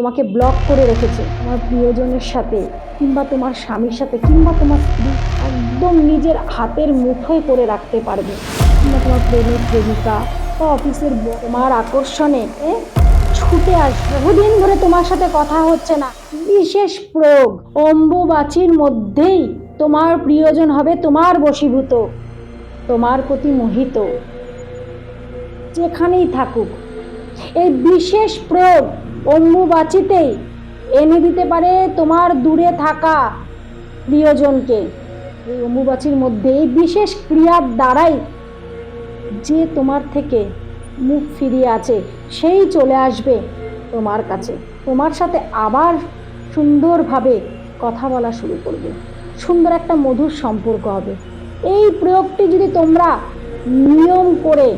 তোমাকে ব্লক করে রেখেছে তোমার প্রিয়জনের সাথে, কিংবা তোমার স্বামীর সাথে, কিংবা তোমার স্ত্রী একদম নিজের হাতের মুঠোয় করে রাখতে পারবে। কিংবা তোমার প্রেমিক, প্রেমিকা বা অফিসের তোমার আকর্ষণে ছুটে আসবে। বহুদিন ধরে তোমার সাথে কথা হচ্ছে না। বিশেষ প্রয়োগ। অম্বুবাচীর মধ্যেই তোমার প্রিয়জন হবে তোমার বশীভূত, তোমার প্রতি মোহিত। যেখানেই থাকুক। এই বিশেষ প্রয়োগ অম্বুবাচিতেই এনে দিতে পারে তোমার দূরে থাকা প্রিয়জনকে। এই অম্বুবাচির মধ্যে এই বিশেষ ক্রিয়ার দ্বারাই যে তোমার থেকে মুখ ফিরিয়ে আছে, সেই চলে আসবে তোমার কাছে। তোমার সাথে আবার সুন্দরভাবে কথা বলা শুরু করবে। সুন্দর একটা মধুর সম্পর্ক হবে। এই প্রয়োগটি যদি তোমরা নিয়ম করে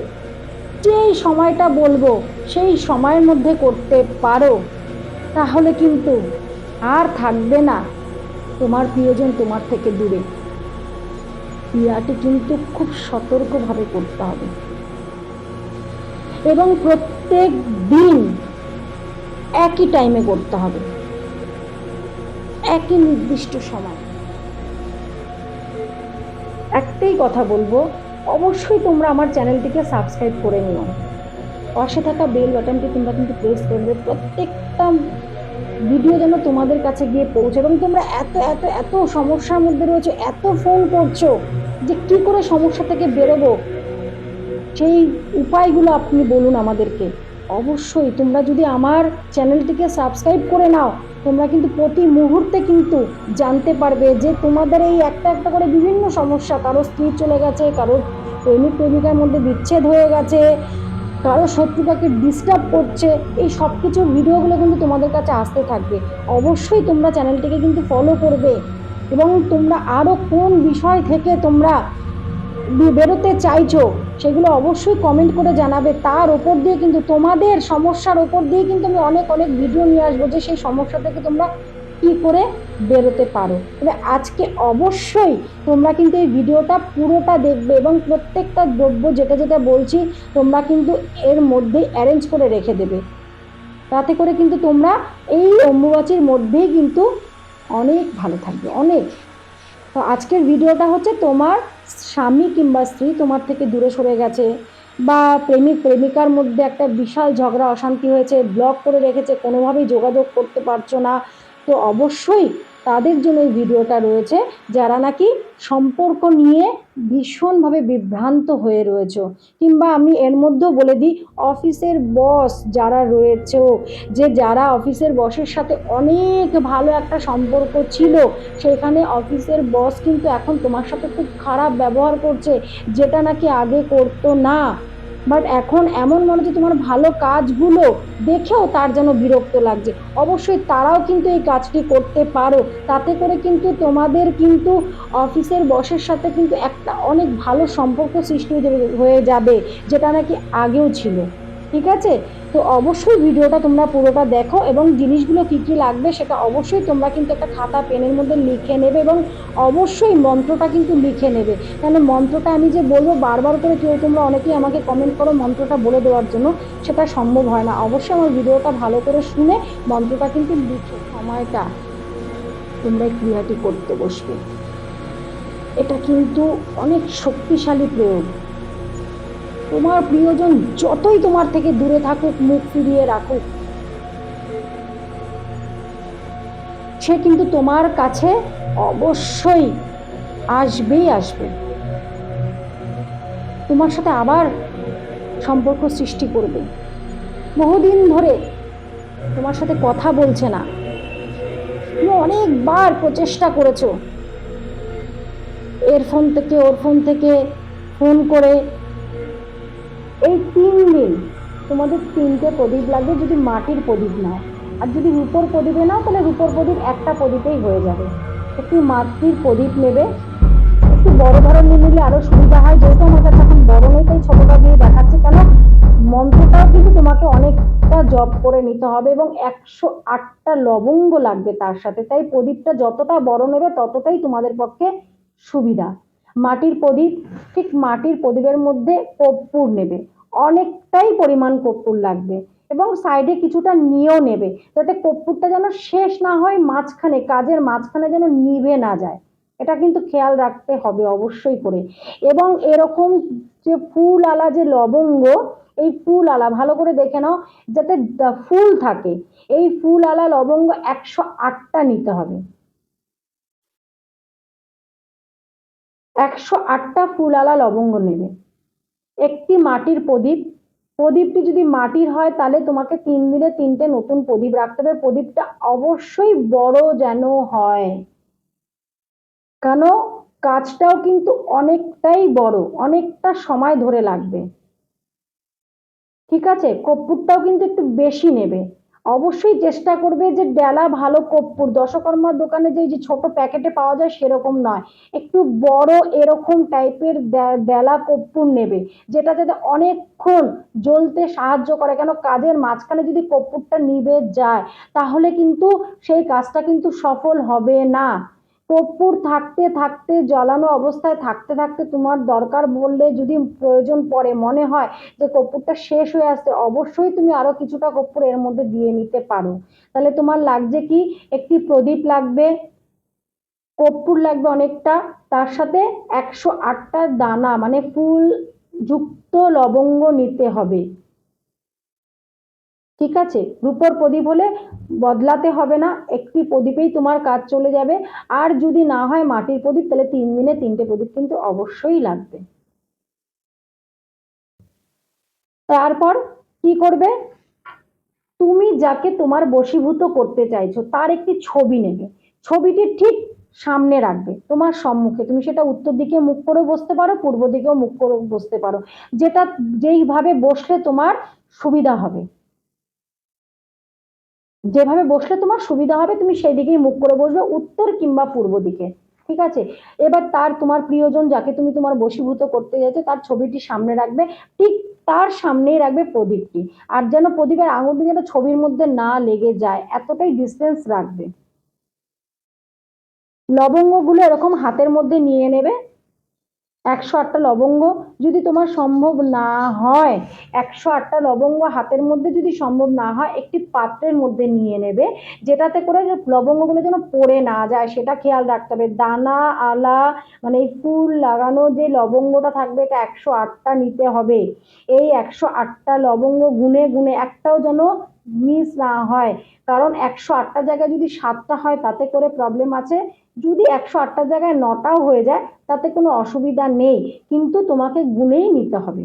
যেই সময়টা বলব, সেই সময়ের মধ্যে করতে পারো। তাহলে কিন্তু আর থাকবে না। তোমার প্রিয়জন তোমার থেকে দূরে। ক্রিয়াটি কিন্তু খুব সতর্কভাবে করতে হবে। এবং প্রত্যেক দিন একই টাইমে করতে হবে। একই নির্দিষ্ট সময়। একটাই কথা বলব অবশ্যই তোমরা আমার চ্যানেলটিকে সাবস্ক্রাইব করে নিও। পাশে থাকা বেল বাটনটি তোমরা কিন্তু প্রেস করবে। প্রত্যেকটা ভিডিও যেন তোমাদের কাছে গিয়ে পৌঁছে এবং তোমরা এত এত এত সমস্যার মধ্যে রয়েছে, এত ফোন করছ যে কি করে সমস্যা থেকে বেরোবো? সেই উপায়গুলো আপনি বলুন আমাদেরকে। অবশ্যই তোমরা যদি আমার চ্যানেলটিকে সাবস্ক্রাইব করে নাও, তোমরা কিন্তু প্রতি মুহূর্তে কিন্তু জানতে পারবে যে তোমাদের এই একটা একটা করে বিভিন্ন সমস্যা, কারও স্ত্রী চলে গেছে, কারও প্রেমিক, প্রেমিকার মধ্যে বিচ্ছেদ হয়ে গেছে, কারও শত্রুতাকে ডিস্টার্ব করছে, এই সব কিছুর ভিডিওগুলো কিন্তু তোমাদের কাছে আসতে থাকবে। অবশ্যই তোমরা চ্যানেলটিকে কিন্তু ফলো করবে এবং তোমরা আরও কোন বিষয় থেকে তোমরা বেরোতে চাইছো সেগুলো অবশ্যই কমেন্ট করে জানাবে। তার ওপর দিয়ে কিন্তু তোমাদের সমস্যার ওপর দিয়ে কিন্তু আমি অনেক অনেক ভিডিও নিয়ে আসব যে সেই সমস্যা থেকে তোমরা কী করে বেরোতে পারো। তবে আজকে অবশ্যই তোমরা কিন্তু এই ভিডিওটা পুরোটা দেখবে এবং প্রত্যেকটা দ্রব্য যেটা যেটা বলছি তোমরা কিন্তু এর মধ্যেই অ্যারেঞ্জ করে রেখে দেবে। তাতে করে কিন্তু তোমরা এই অম্বুবাচীর মধ্যেই কিন্তু অনেক ভালো থাকবে, অনেক। তো আজকের ভিডিওটা হচ্ছে তোমার স্বামী কিংবা স্ত্রী তোমার থেকে দূরে সরে গেছে বা প্রেমিক, প্রেমিকার মধ্যে একটা বিশাল ঝগড়া, অশান্তি হয়েছে ব্লক করে রেখেছে, কোনোভাবেই যোগাযোগ করতে পারছ না। তো অবশ্যই তাদের জন্য এই ভিডিওটা রয়েছে, যারা নাকি সম্পর্ক নিয়ে ভীষণভাবে বিভ্রান্ত হয়ে রয়েছে। কিংবা আমি এর মধ্যেও বলে দিই, অফিসের বস যারা রয়েছে, যে যারা অফিসের বসের সাথে অনেক ভালো একটা সম্পর্ক ছিল, সেখানে অফিসের বস কিন্তু এখন তোমার সাথে খুব খারাপ ব্যবহার করছে, যেটা নাকি আগে করতো না। বাট এখন এমন মনে হচ্ছে তোমার ভালো কাজগুলো দেখেও তার যেন বিরক্ত লাগছে। অবশ্যই তারাও কিন্তু এই কাজটি করতে পারো। তাতে করে কিন্তু তোমাদের কিন্তু অফিসের বসের সাথে কিন্তু একটা অনেক ভালো সম্পর্ক সৃষ্টি হয়ে যাবে- যেটা নাকি আগেও ছিল। ঠিক আছে? তো অবশ্যই ভিডিওটা তোমরা পুরোটা দেখো এবং জিনিসগুলো কী কী লাগবে সেটা অবশ্যই তোমরা কিন্তু একটা খাতা পেনের মধ্যে লিখে নেবে এবং অবশ্যই মন্ত্রটা কিন্তু লিখে নেবে। কেন মন্ত্রটা আমি যে বলব বারবার করে কেউ তোমরা অনেকেই আমাকে কমেন্ট করো মন্ত্রটা বলে দেওয়ার জন্য, সেটা সম্ভব হয় না। অবশ্যই আমার ভিডিওটা ভালো করে শুনে মন্ত্রটা কিন্তু লিখে সময়টা তোমরা ক্রিয়াটি করতে বসবে। এটা কিন্তু অনেক শক্তিশালী প্রয়োগ। তোমার প্রিয়জন যতই তোমার থেকে দূরে থাকুক, মুখ ফিরিয়ে রাখুক, সে কিন্তু তোমার কাছে অবশ্যই আসবেই আসবে। তোমার সাথে আবার সম্পর্ক সৃষ্টি করবে। বহুদিন ধরে তোমার সাথে কথা বলছে না। তুমি অনেকবার প্রচেষ্টা করেছ। এর ফোন থেকে, ওর ফোন থেকে ফোন করে এই তিন দিন তোমাদের তিনটে প্রদীপ লাগবে যদি মাটির প্রদীপ নাও। আর যদি রূপোর প্রদীপে নাও, তাহলে রূপোর প্রদীপ একটা প্রদীপেই হয়ে যাবে। একটি মাটির প্রদীপ নেবে। একটু বড় ধরনের নিলে আরও সুবিধা হয়। যেহেতু আমার কাছে এখন বড় নেই, তাই ছোটোটা দিয়ে দেখাচ্ছি। কেন? মন্ত্রটাও কিন্তু তোমাকে অনেকটা জপ করে নিতে হবে এবং একশো আটটা লবঙ্গ লাগবে তার সাথে। তাই প্রদীপটা যতটা বড় নেবে, ততটাই তোমাদের পক্ষে সুবিধা। মাটির প্রদীপ, ঠিক মাটির প্রদীপের মধ্যে কর্পূর নেবে। অনেকটাই পরিমাণ কর্পূর লাগবে এবং সাইডে কিছুটা নিয়েও নেবে, যাতে কর্পূরটা যেন শেষ না হয়, মাঝখানে, কাজের মাঝখানে যেন নিভে না যায়। এটা কিন্তু খেয়াল রাখতে হবে অবশ্যই করে। এবং এরকম যে ফুল আলা যে লবঙ্গ, এই ফুল আলা ভালো করে দেখে নাও, যাতে ফুল থাকে। এই ফুল আলা লবঙ্গ একশো আটটা নিতে হবে। একশো আটটা ফুল আলা লবঙ্গ নেবে। একটি মাটির প্রদীপ। প্রদীপটি যদি মাটির হয়, তাহলে তোমাকে তিন দিনে তিনটে নতুন প্রদীপ রাখতে হবে। প্রদীপটা অবশ্যই বড় যেন হয়। কেন? কাজটাও কিন্তু অনেকটাই বড়, অনেকটা সময় ধরে লাগবে। ঠিক আছে? কর্পূরটাও কিন্তু একটু বেশি নেবে। অবশ্যই চেষ্টা করবে যে ডেলা ভালো কর্পূর, দশকর্মার দোকানে যে যে ছোট প্যাকেটে পাওয়া যায় সেরকম নয়। একটু বড় এরকম টাইপের ডেলা কর্পূর নেবে, যেটা যাতে অনেকক্ষণ জ্বলতে সাহায্য করে। কেন কাজের মাঝখানে যদি কর্পূরটা নিবে যায়, তাহলে কিন্তু সেই কাজটা কিন্তু সফল হবে না। কর্পূর থাকতে থাকতে, জ্বালানো অবস্থায় থাকতে থাকতে তোমার দরকার বললে যদি প্রয়োজন পড়ে, মনে হয় যে কর্পূরটা শেষ হয়ে আসছে, অবশ্যই তুমি আরও কিছুটা কর্পূর এর মধ্যে দিয়ে নিতে পারো। তাহলে তোমার লাগছে কি? একটি প্রদীপ লাগবে, কর্পূর লাগবে অনেকটা, তার সাথে একশো আটটা দানা মানে ফুল যুক্ত লবঙ্গ নিতে হবে। ঠিক আছে, রূপোর প্রদীপ হলে বদলাতে হবে না, একটি প্রদীপেই তোমার কাজ চলে যাবে। আর যদি না হয় মাটির প্রদীপ, তাহলে তিন দিনে তিনটে প্রদীপ কিন্তু অবশ্যই লাগবে। তারপর কি করবে? তুমি যাকে তোমার বশীভূত করতে চাইছো, তার একটি ছবি নেবে। ছবিটি ঠিক সামনে রাখবে, তোমার সম্মুখে। তুমি সেটা উত্তর দিকে মুখ করে বসতে পারো, পূর্ব দিকেও মুখ করে বসতে পারো। যেটা যেইভাবে বসলে তোমার সুবিধা হবে। যেভাবে বসলে তোমার সুবিধা হবে, তুমি সেই দিকেই মুখ করে বসবে উত্তর কিংবা পূর্ব দিকে, ঠিক আছে? এবার তার, তোমার প্রিয়জন যাকে তুমি তোমার বশীভূত করতে যাচ্ছ, তার ছবিটি সামনে রাখবে, ঠিক তার সামনেই রাখবে প্রদীপটি। আর যেন প্রদীপের আঙুলটি যেন ছবির মধ্যে না লেগে যায়, এতটাই ডিস্টেন্স রাখবে। লবঙ্গগুলো এরকম হাতের মধ্যে নিয়ে নেবে একশো আটটা লবঙ্গ যদি তোমার সম্ভব না হয়, একশো আটটা লবঙ্গ হাতের মধ্যে যদি সম্ভব না হয়, একটি পাত্রের মধ্যে নিয়ে নেবে, যেটাতে করে লবঙ্গগুলো যেন পড়ে না যায়, সেটা খেয়াল রাখতে হবে। দানা, আলা মানে এই ফুল লাগানো যে লবঙ্গটা থাকবে, এটা একশো আটটা নিতে হবে। এই একশো আটটা লবঙ্গ গুনে গুনে একটাও যেন মিস না হয়। কারণ একশো আটটা জায়গায় যদি সাতটা হয়, তাতে করে প্রবলেম আছে। যদি একশো আটটা জায়গায় নটাও হয়ে যায়, তাতে কোনো অসুবিধা নেই। কিন্তু তোমাকে গুনেই নিতে হবে।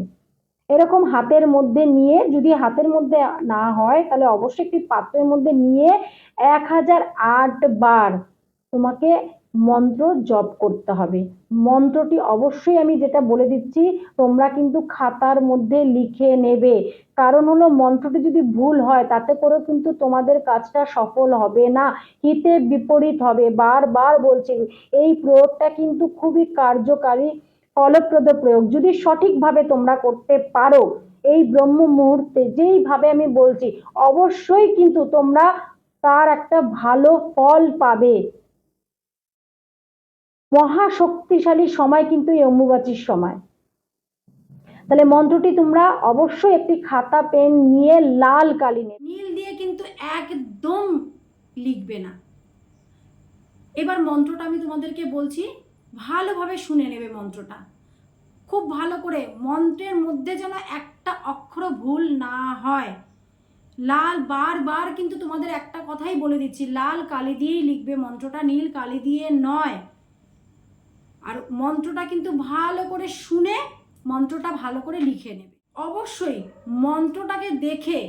এরকম হাতের মধ্যে নিয়ে যদি হাতের মধ্যে না হয়, তাহলে অবশ্যই একটি পাত্রের মধ্যে নিয়ে এক হাজার আট বার তোমাকে মন্ত্র জপ করতে হবে। মন্ত্রটি অবশ্যই আমি যেটা বলে দিচ্ছি, তোমরা কিন্তু খাতার মধ্যে লিখে নেবে। কারণ হলো মন্ত্রটি যদি ভুল হয়, তাতে করেও কিন্তু তোমাদের কাজটা সফল হবে না, হিতে বিপরীত হবে। বারবার বলছি, এই প্রয়োগটা কিন্তু খুবই কার্যকারী, ফলপ্রদ প্রয়োগ। যদি সঠিকভাবে তোমরা করতে পারো, এই ব্রহ্ম মুহূর্তে যেইভাবে আমি বলছি, অবশ্যই কিন্তু তোমরা তার একটা ভালো ফল পাবে। মহাশক্তিশালী সময় কিন্তু এই অম্বুবাচীর সময়। তাহলে মন্ত্রটি তোমরা অবশ্যই একটি খাতা, পেন নিয়ে লাল কালি নেবে। নীল দিয়ে কিন্তু একদম লিখবে না। এবার মন্ত্রটা আমি তোমাদেরকে বলছি, ভালোভাবে শুনে নেবে মন্ত্রটা। খুব ভালো করে মন্ত্রের মধ্যে যেন একটা অক্ষর ভুল না হয়। লাল বারবার কিন্তু তোমাদের একটা কথাই বলে দিচ্ছি, লাল কালি দিয়েই লিখবে মন্ত্রটা, নীল কালি দিয়ে নয়। আর মন্ত্রটা কিন্তু ভালো করে শুনে মন্ত্রটা ভালো করে লিখে নেবে। অবশ্যই মন্ত্রটাকে দেখে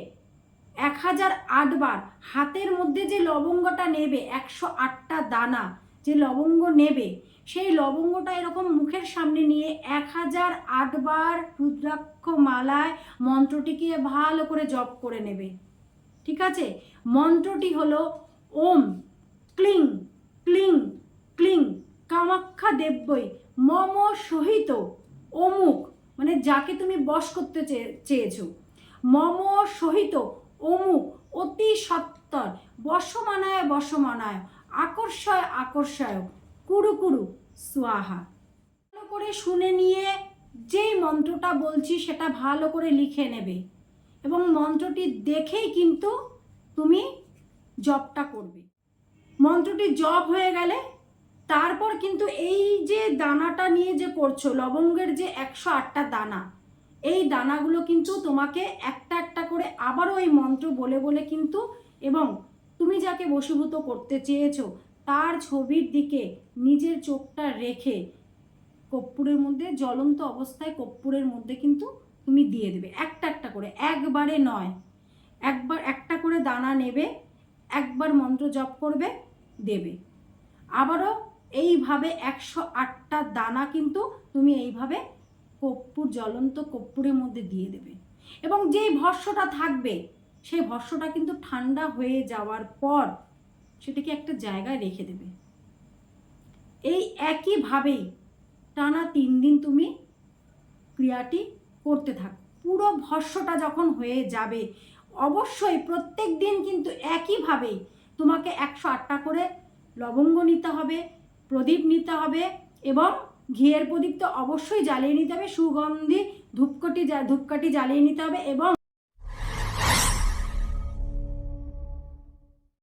এক হাজার আটবার হাতের মধ্যে যে লবঙ্গটা নেবে, একশো আটটা দানা যে লবঙ্গ নেবে, সেই লবঙ্গটা এরকম মুখের সামনে নিয়ে এক হাজার আটবার রুদ্রাক্ষ মালায় মন্ত্রটিকে ভালো করে জপ করে নেবে। ঠিক আছে? মন্ত্রটি হলো ওম, ক্লিং ক্লিং ক্লিং। কামাখ্যা দেব্যই মম সহিত অমুক মানে যাকে তুমি বশ করতে চেয়েছো। মম সহিত অমুক, অতি সত্তর, বশমানায় বশমানায়, আকর্ষয় আকর্ষয়, কুরু কুরু সুয়াহা ভালো করে শুনে নিয়ে যেই মন্ত্রটা বলছি সেটা ভালো করে লিখে নেবে। এবং মন্ত্রটি দেখেই কিন্তু তুমি জপটা করবে। মন্ত্রটি জপ হয়ে গেলে তারপর কিন্তু এই যে দানাটা নিয়ে যে করছ, লবঙ্গের যে একশো আটটা দানা, এই দানাগুলো কিন্তু তোমাকে একটা একটা করে আবারও এই মন্ত্র বলে বলে কিন্তু এবং তুমি যাকে বশীভূত করতে চেয়েছো, তার ছবির দিকে নিজের চোখটা রেখে কর্পূরের মধ্যে, জ্বলন্ত অবস্থায় কর্পূরের মধ্যে কিন্তু তুমি দিয়ে দেবে। একটা একটা করে, একবারে নয়। একবার একটা করে দানা নেবে, একবার মন্ত্র জপ করবে, দেবে। আবারও এইভাবে একশো আটটা দানা কিন্তু তুমি এইভাবে কর্পূর, জ্বলন্ত কর্পূরের মধ্যে দিয়ে দেবে। এবং যেই ভস্যটা থাকবে, সেই ভস্যটা কিন্তু ঠান্ডা হয়ে যাওয়ার পর সেটাকে একটা জায়গায় রেখে দেবে। এই একইভাবেই টানা তিন দিন তুমি ক্রিয়াটি করতে থাকো। পুরো ভস্যটা যখন হয়ে যাবে, অবশ্যই প্রত্যেক দিন কিন্তু একইভাবেই তোমাকে একশো আটটা করে লবঙ্গ নিতে হবে প্রদীপ নিতে হবে এবং ঘিয়ের প্রদীপ তো অবশ্যই জ্বালিয়ে নিতে হবে, সুগন্ধি ধূপকাঠি ধূপকাঠি জ্বালিয়ে নিতে হবে এবং